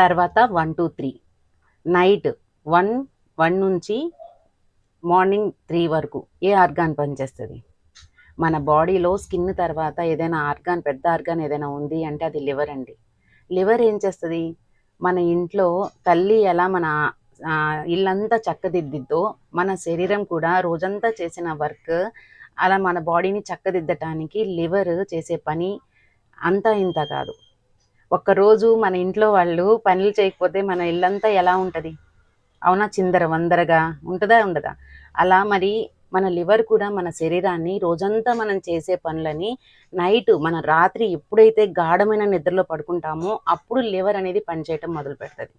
తర్వాత one two three. Night one one నుంచి morning three వరకు ఏ ఆర్గాన్ పనిచేస్తుంది? మన బాడీలో స్కిన్ తర్వాత ఏదైనా ఆర్గాన్ పెద్ద ఆర్గాన్ ఏదైనా ఉంది అంటే అది లివర్ అండి. లివర్ ఏం చేస్తుంది? మన ఇంట్లో తల్లి ఎలా మన ఇల్లంతా చక్కదిద్దిద్దో మన శరీరం కూడా రోజంతా చేసిన వర్క్ అలా మన బాడీని చక్కదిద్దటానికి లివర్ చేసే పని అంతా ఇంత కాదు. ఒక్కరోజు మన ఇంట్లో వాళ్ళు పనులు చేయకపోతే మన ఇల్లంతా ఎలా ఉంటుంది? అవునా చిందర? వందరగా? ఉంటుందా? ఉండదా? అలా మరి మన లివర్ కూడా మన శరీరాన్ని రోజంతా మనం చేసే పనులని నైట్ మన రాత్రి ఎప్పుడైతే గాఢమైన నిద్రలో పడుకుంటామో అప్పుడు లివర్ అనేది పనిచేయటం మొదలు పెడుతుంది.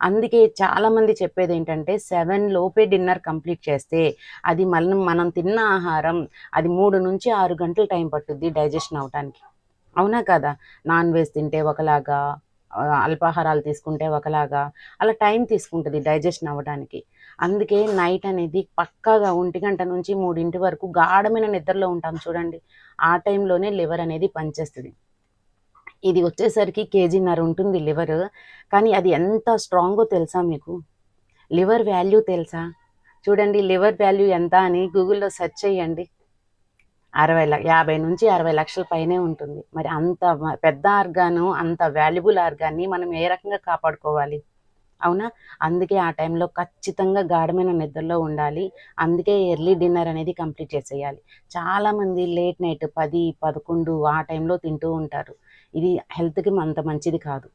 అందుకే చాలామంది చెప్పేది ఏంటంటే సెవెన్ లోపే డిన్నర్ కంప్లీట్ చేస్తే అది మనం మనం తిన్న ఆహారం అది మూడు నుంచి ఆరు గంటలు టైం పట్టుద్ది డైజెషన్ అవటానికి. అవునా కదా? నాన్ వెజ్ తింటే ఒకలాగా అల్పాహారాలు తీసుకుంటే ఒకలాగా అలా టైం తీసుకుంటుంది డైజెషన్ అవ్వడానికి. అందుకే నైట్ అనేది పక్కాగా ఒంటి గంట నుంచి మూడింటి వరకు గాఢమైన నిద్రలో ఉంటాం చూడండి. ఆ టైంలోనే లివర్ అనేది పనిచేస్తుంది. ఇది వచ్చేసరికి కేజీన్నర ఉంటుంది లివర్. కానీ అది ఎంత స్ట్రాంగో తెలుసా మీకు? లివర్ వాల్యూ తెలుసా? చూడండి లివర్ వాల్యూ ఎంత అని గూగుల్లో సెర్చ్ చేయండి. అరవై ల యాభై నుంచి అరవై లక్షల పైనే ఉంటుంది. మరి అంత పెద్ద ఆర్గాను అంత వాల్యుబుల్ ఆర్గాన్ని మనం ఏ రకంగా కాపాడుకోవాలి? అవునా? అందుకే ఆ టైంలో ఖచ్చితంగా గాఢమైన నిద్రలో ఉండాలి. అందుకే ఎర్లీ డిన్నర్ అనేది కంప్లీట్ చేసేయాలి. చాలామంది లేట్ నైట్ పది పదకొండు ఆ టైంలో తింటూ ఉంటారు. ఇది హెల్త్కి అంత మంచిది కాదు.